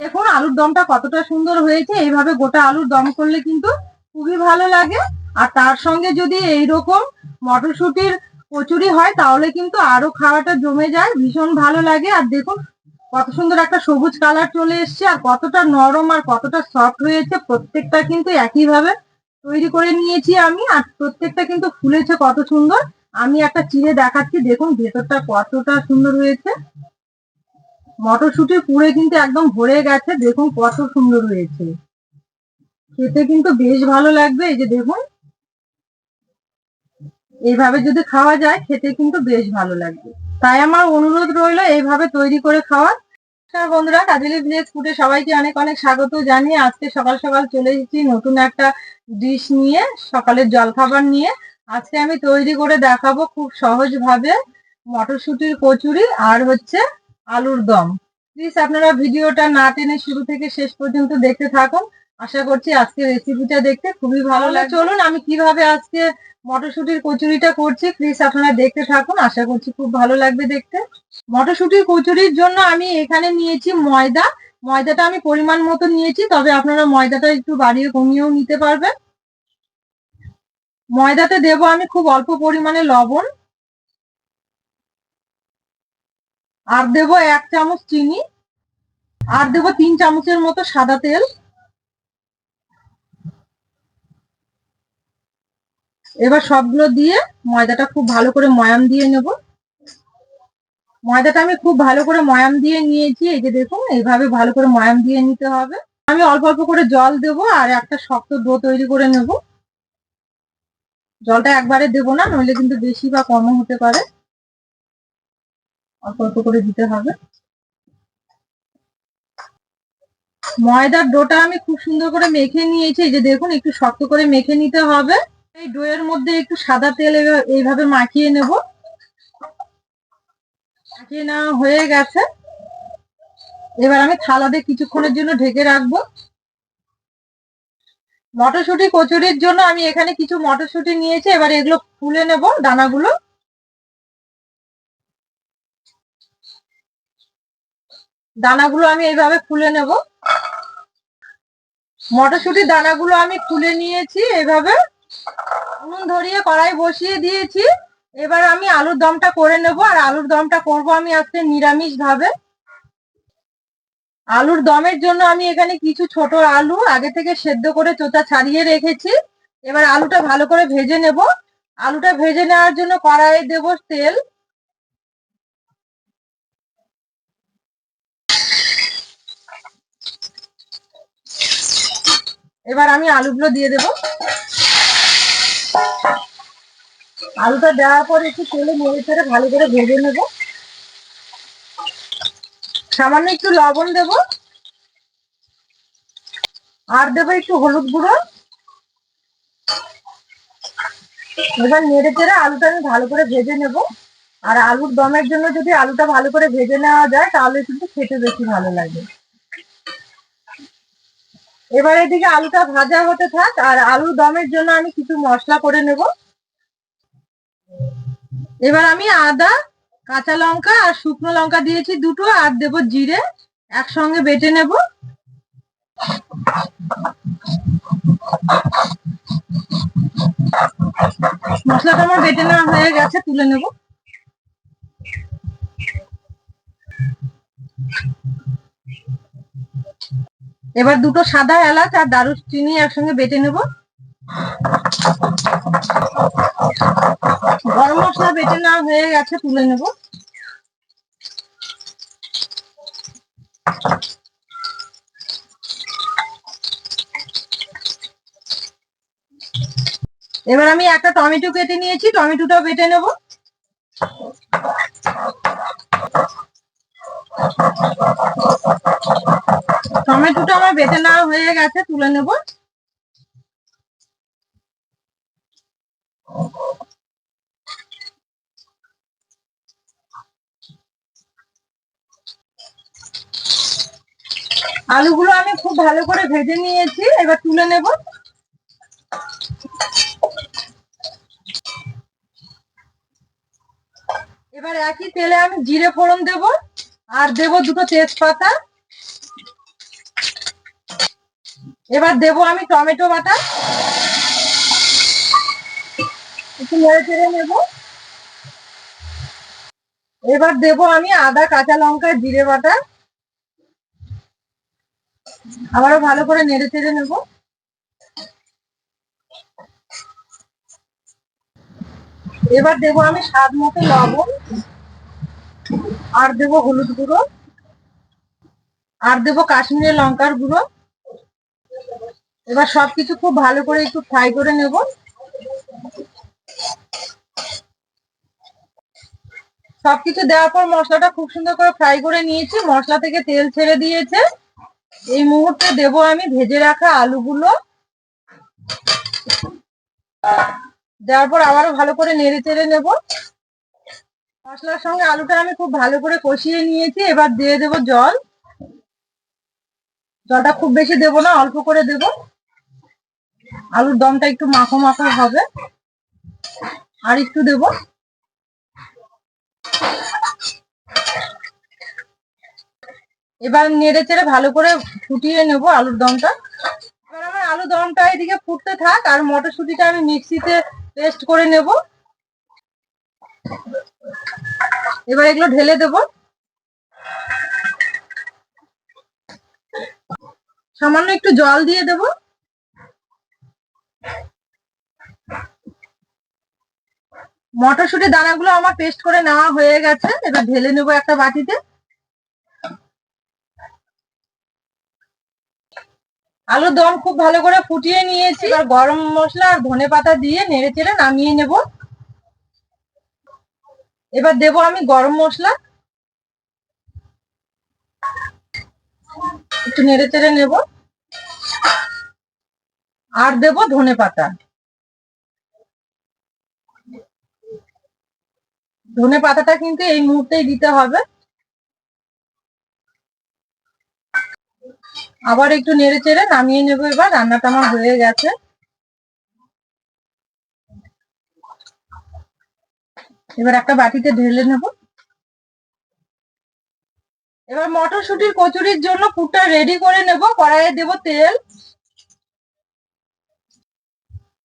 দেখুন, আলুর দমটা কতটা সুন্দর হয়েছে। এইভাবে গোটা আলুর দম করলে কিন্তু খুবই ভালো লাগে। আর তার সঙ্গে যদি এই রকম মটরশুটির কচুরি হয়, তাহলে কিন্তু আরও খাওয়াটা জমে যায়। ভীষণ ভালো লাগে। আর দেখুন, কত সুন্দর একটা সবুজ কালার চলে এসছে। আর কতটা নরম আর কতটা সফট হয়েছে। প্রত্যেকটা কিন্তু একইভাবে তৈরি করে নিয়েছি আমি। আর প্রত্যেকটা কিন্তু ফুলেছে কত সুন্দর। আমি একটা চিড়ে দেখাচ্ছি। দেখুন, ভেতরটা কতটা সুন্দর হয়েছে। মটরশুটি পুরে কিন্তু একদম ভরে গেছে, দেখুন কত সুন্দর হয়েছে। খেতে কিন্তু বেশ ভালো লাগবে, এই যে দেখুন। এইভাবে যদি খাওয়া যায়, খেতে কিন্তু বেশ ভালো লাগবে। তাই আমার অনুরোধ রইল এইভাবে তৈরি করে নমস্কার বন্ধুরা, কাজলি ভিলেজ ফুডে সবাইকে অনেক অনেক স্বাগত জানিয়ে আজকে সকাল সকাল চলে এসেছি নতুন একটা ডিশ নিয়ে, সকালের জলখাবার নিয়ে। আজকে আমি তৈরি করে দেখাবো খুব সহজ ভাবে মটরশুটির কচুরি, আর হচ্ছে আলুর দম। প্লিজ আপনারা ভিডিওটা না টেনে শুরু থেকে শেষ পর্যন্ত দেখতে থাকুন। আশা করছি আজকে রেসিপিটা দেখতে খুবই ভালো লাগে চলুন আমি কীভাবে আজকে মটরশুটির কচুরিটা করছি প্লিজ আপনারা দেখতে থাকুন। আশা করছি খুব ভালো লাগবে দেখতে। মটরশুটির কচুরির জন্য আমি এখানে নিয়েছি ময়দা। ময়দাটা আমি পরিমাণ মতো নিয়েছি তবে আপনারা ময়দাটা একটু বাড়িয়ে কমিয়েও নিতে পারবেন। ময়দাতে দেব আমি খুব অল্প পরিমাণে লবণ। আর দেব এক চামচ চিনি, আর দেব তিন চামচের মতো সাদা তেল। এবার সবগুলো দিয়ে ময়দাটা খুব ভালো করে ময়াম দিয়ে নেব। ময়দাটা আমি খুব ভালো করে ময়াম দিয়ে নিয়েছি, এই যে দেখুন, এইভাবে ভালো করে ময়াম দিয়ে নিতে হবে। আমি অল্প অল্প করে জল দেব আর একটা শক্ত ডো তৈরি করে নেব। জলটা একবারে দেবো না, নইলে কিন্তু বেশি বা কমও হতে পারে। অল্প অল্প করে দিতে হবে। ময়দার ডোটা আমি খুব সুন্দর করে মেখে নিয়েছি। যে দেখুন, একটু শক্ত করে মেখে নিতে হবে। এই ডোয়ের মধ্যে একটু সাদা তেল এইভাবে মাখিয়ে নেব। মাখিয়ে নেওয়া হয়ে গেছে। এবার আমি থালাতে কিছুক্ষণের জন্য ঢেকে রাখব। মটরশুঁটি, কচুরির জন্য আমি এখানে কিছু মটরশুঁটি নিয়েছি। এবার এগুলো ফুলে নেব দানাগুলো। দানাগুলো আমি এইভাবে খুলে নেব। মটরশুঁটির দানাগুলো আমি খুলে নিয়েছি এইভাবে। নুন ধরিয়ে কড়াই বসিয়ে দিয়েছি। এবার আমি আলুর দমটা করে নেব আর আলুর দমটা করব আমি আজকে নিরামিষ ভাবে আলুর দমের জন্য আমি এখানে কিছু ছোট আলু আগে থেকে সেদ্ধ করে চোচা ছাড়িয়ে রেখেছি। এবার আলুটা ভালো করে ভেজে নেব। আলুটা ভেজে নেওয়ার জন্য কড়াইয়ে দেব তেল। এবার আমি আলুগুলো দিয়ে দেব। আলুটা দেওয়ার পর একটু তেলে নেড়ে চেড়ে ভালো করে ভেজে নেব। সামান্য একটু লবণ দেব। আর দেবো একটু হলুদ গুঁড়ো। এবার নেড়ে চেড়ে আলুটা আমি ভালো করে ভেজে নেব। আর আলুর দমের জন্য যদি আলুটা ভালো করে ভেজে নেওয়া যায়, তাহলে কিন্তু খেতে বেশি ভালো লাগে। এবার এদিকে আলুটা ভাজা হতে থাক, আর আলুর দমের জন্য আমি কিছু মশলা করে নেব। এবার আমি আদা, কাঁচা লঙ্কা আর শুকনো লঙ্কা দিয়েছি দুটো, আর দেব জিরে, একসঙ্গে বেটে নেব। মশলাটা আমার বেটে নেওয়া হয়ে গেছে, তুলে নেব। এবার দুটো সাদা এলাচ আর দারুচিনি একসঙ্গে বেটে নেব। গরম মশলা বেটে নেওয়া হয়ে গেছে, তুলে নেব। এবার আমি একটা টমেটো কেটে নিয়েছি, টমেটোটাও বেটে নেব। টমেটোটা বেটে নেওয়া হয়ে গেছে তুলে নেব। আলুগুলো আমি খুব ভালো করে ভেজে নিয়েছি এবার তুলে নেব। এবার একই তেলে আমি জিরে ফোড়ন দেব আর দেব দুটো তেজপাতা। এবার দেবো আমি টমেটো বাটা। একটু নেড়ে চেড়ে নেব। এবার দেবো আমি আদা, কাঁচা লঙ্কা, জিরে বাটা। আবারও ভালো করে নেড়ে চেড়ে নেব। এবার দেবো আমি স্বাদ মতো লবণ। আর দেবো হলুদ গুঁড়ো। আর দেবো কাশ্মীরি লঙ্কার গুঁড়ো। এবার সবকিছু খুব ভালো করে একটু ফ্রাই করে নেব। সবকিছু দেওয়ার পর মশলাটা খুব সুন্দর করে ফ্রাই করে নিয়েছি। মশলা থেকে তেল ছেড়ে দিয়েছে। এই মুহূর্তে দেব আমি ভেজে রাখা আলুগুলো। দেওয়ার পর আবারও ভালো করে নেড়ে চেড়ে নেব। মশলার সঙ্গে আলুটা আমি খুব ভালো করে কষিয়ে নিয়েছি। এবার দিয়ে দেব জল। জলটা খুব বেশি দেব না, অল্প করে দেব। আলুর দমটা একটু মাখো মাখো হবে। আর একটু দেব। এবার নেড়ে চেড়ে ভালো করে ফুটিয়ে নেব আলুর দমটা। এবার আমার আলু দমটা এদিকে ফুটতে থাক, আর মটরশুঁটিটা আমি মিক্সিতে পেস্ট করে নেব। এবার এগুলো ঢেলে দেব। সামান্য একটু জল দিয়ে দেব। মটরশুঁটির দানাগুলো আমার পেস্ট করে নেওয়া হয়ে গেছে, এবার ঢেলে নেব একটা বাটিতে। আলুর দম খুব ভালো করে ফুটিয়ে নিয়েছি, এবার গরম মশলা আর ধনে পাতা দিয়ে নেড়ে চেড়ে নামিয়ে নেব। এবার দেব আমি গরম মশলা। একটু নেড়ে চেড়ে নেব। আর দেব ধনে পাতা। ধনে পাতাটা কিন্তু এই মুহূর্তেই দিতে হবে। আবার একটু নেড়ে চেড়ে নামিয়ে নেব এবার, রান্নাটা আমার হয়ে গেছে। এবার একটা বাটিতে ঢেলে নেব এবার মটরশুটির কচুরির জন্য পুরটা রেডি করে নেব। কড়াইয়ে দেব তেল।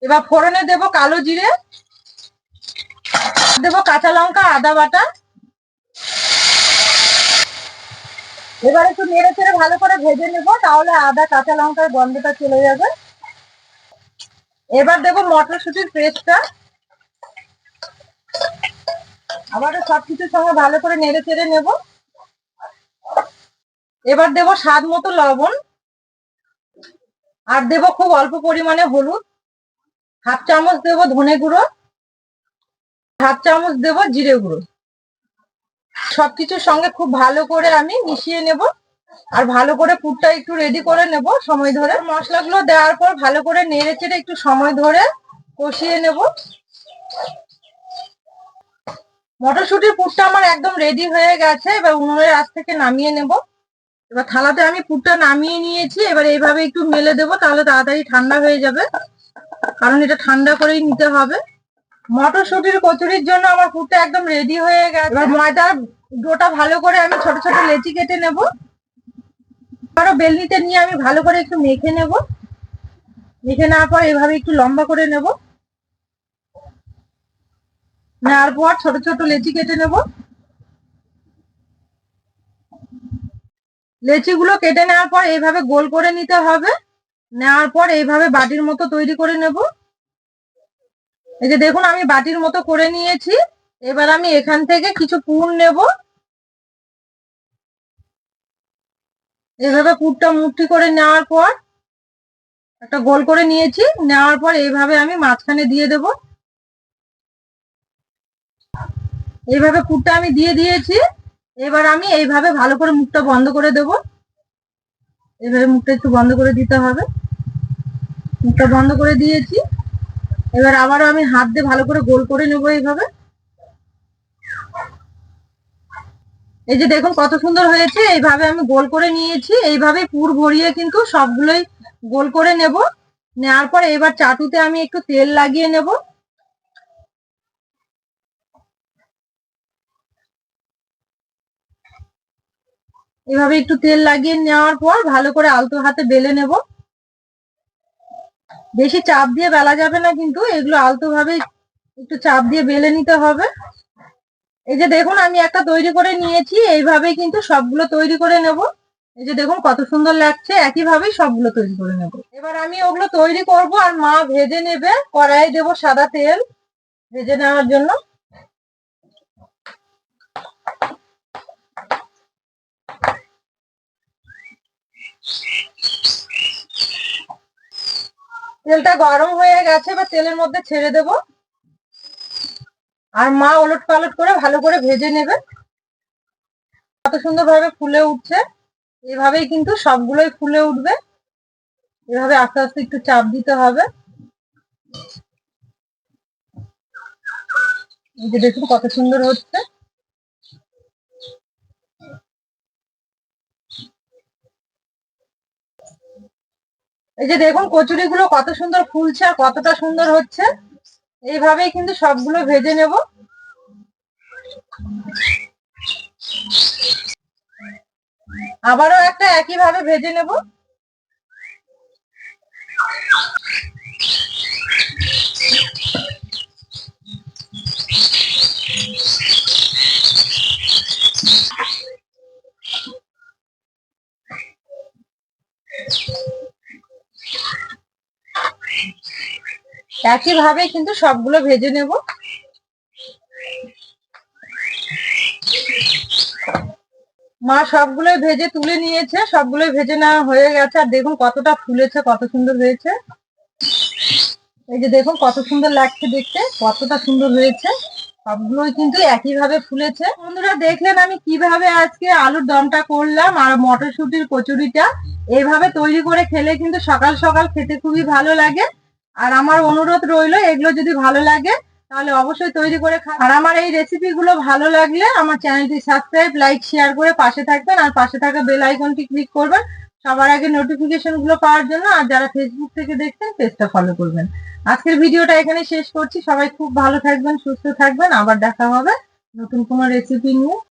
এবার ফোড়নে দেব কালো জিরে। দেব কাঁচা লঙ্কা, আদা বাটা। এবার একটু নেড়ে চেড়ে ভালো করে ভেজে নেব, তাহলে আদা, কাঁচা লঙ্কার গন্ধটা চলে যাবে। এবার দেব মটরশুটির পেস্টটা। আবারও সবকিছুর সঙ্গে ভালো করে নেড়ে চেড়ে নেব। এবার দেব স্বাদ মতো লবণ। আর দেব খুব অল্প পরিমাণে হলুদ। হাফ চামচ দেব ধনে গুঁড়ো। হাফ চামচ দেব জিরে গুঁড়ো। সবকিছুর সঙ্গে খুব ভালো করে আমি মিশিয়ে নেব। আর ভালো করে পুরটা একটু রেডি করে নেব সময় ধরে। মশলাগুলো দেওয়ার পর ভালো করে নেড়ে চেড়ে একটু সময় ধরে কষিয়ে নেব। মটরশুটির পুরটা আমার একদম রেডি হয়ে গেছে। এবার উনুনের আজ থেকে নামিয়ে নেব। এবার থালাতে আমি পুরটা নামিয়ে নিয়েছি, এবার এইভাবে একটু মেলে দেবো, তাহলে তাড়াতাড়ি ঠান্ডা হয়ে যাবে। কারণ এটা ঠান্ডা করেই নিতে হবে। মটরশুটির কচুরির জন্য আমার পুরটা একদম রেডি হয়ে গেছে। এবার ময়দার ডোটা ভালো করে আমি ছোট ছোট লেচি কেটে নেব। আরও বেলনিতে নিয়ে আমি ভালো করে একটু মেখে নেব। মেখে নেওয়ার পর এভাবে একটু লম্বা করে নেব। নেওয়ার পর ছোট ছোট লেচি কেটে নেব। লেচিগুলো কেটে নেওয়ার পর এইভাবে গোল করে নিতে হবে। নেওয়ার পর এইভাবে বাটির মতো তৈরি করে নেব। এই যে দেখুন, আমি বাটির মতো করে নিয়েছি। এবার আমি এখান থেকে কিছু পুর নেব। এভাবে পুরটা মুঠি করে নেওয়ার পর একটা গোল করে নিয়েছি। নেওয়ার পর এইভাবে আমি মাঝখানে দিয়ে দেব। এইভাবে পুরটা আমি দিয়ে দিয়েছি। এবার আমি এইভাবে ভালো করে মুখটা বন্ধ করে দেব। এইভাবে মুখটা একটু বন্ধ করে দিতে হবে। মুখটা বন্ধ করে দিয়েছি। এবার আবারও আমি হাত দিয়ে ভালো করে গোল করে নেব এইভাবে। এই যে দেখুন কত সুন্দর হয়েছে, এইভাবে আমি গোল করে নিয়েছি। এইভাবে পুর ভরিয়ে কিন্তু সবগুলোই গোল করে নেব। নেওয়ার পর এবার চাটুতে আমি একটু তেল লাগিয়ে নেব। এভাবে একটু তেল লাগিয়ে নেওয়ার পর ভালো করে আলতো হাতে বেলে নেব। বেশি চাপ দিয়ে বেলা যাবে না কিন্তু, এগুলো আলতো ভাবে একটু চাপ দিয়ে বেলে নিতে হবে। এই যে দেখুন, আমি একটা তৈরি করে নিয়েছি, এইভাবে কিন্তু সবগুলো তৈরি করে নেব। এই যে দেখুন, কত সুন্দর লাগছে, একইভাবেই সবগুলো তৈরি করে নেব। এবার আমি ওগুলো তৈরি করব আর মা ভেজে নেবে কড়াই দেব সাদা তেল ভেজে নেওয়ার জন্য। তেলটা গরম হয়ে গেছে বা তেলের মধ্যে ছেড়ে দেব। আর মা ওলট পালট করে ভালো করে ভেজে নেবে। কত সুন্দর ভাবে ফুলে উঠছে, এভাবেই কিন্তু সবগুলোই ফুলে উঠবে। এভাবে আস্তে আস্তে একটু চাপ দিতে হবে। এই যে দেখুন কত সুন্দর হচ্ছে। এই যে দেখুন কচুরি গুলো কত সুন্দর ফুলছে আর কতটা সুন্দর হচ্ছে। এইভাবেই কিন্তু সবগুলো ভেজে নেব। আবারও একটা একই ভাবে ভেজে নেব। একই ভাবে কিন্তু সবগুলো ভেজে নেব। মা সবগুলোই ভেজে তুলে নিয়েছে সবগুলোই ভেজে নেওয়া হয়ে গেছে। আর দেখুন কতটা ফুলেছে, কত সুন্দর হয়েছে। এই যে দেখুন কত সুন্দর লাগছে দেখতে, কতটা সুন্দর হয়েছে। সবগুলোই কিন্তু একই ভাবে ফুলেছে। বন্ধুরা, দেখলেন আমি কীভাবে আজকে আলুর দমটা করলাম আর মটরশুটির কচুরিটা। এইভাবে তৈরি করে খেলে কিন্তু সকাল সকাল খেতে খুবই ভালো লাগে। আর আমার অনুরোধ রইল, এগুলো যদি ভালো লাগে, তাহলে অবশ্যই তৈরি করে খান আর আমার এই রেসিপি গুলো ভালো লাগলে আমার চ্যানেলটি সাবস্ক্রাইব লাইক শেয়ার করে পাশে থাকবেন, আর পাশে থাকা বেল আইকনটি ক্লিক করবেন। সবার আগে নোটিফিকেশনগুলো পাওয়ার জন্য, আর যারা ফেসবুক থেকে দেখছেন পেজটা ফলো করবেন। আজকের ভিডিওটা এখানে শেষ করছি। সবাই খুব ভালো থাকবেন, সুস্থ থাকবেন। আবার দেখা হবে নতুন কোনো রেসিপি নিয়ে।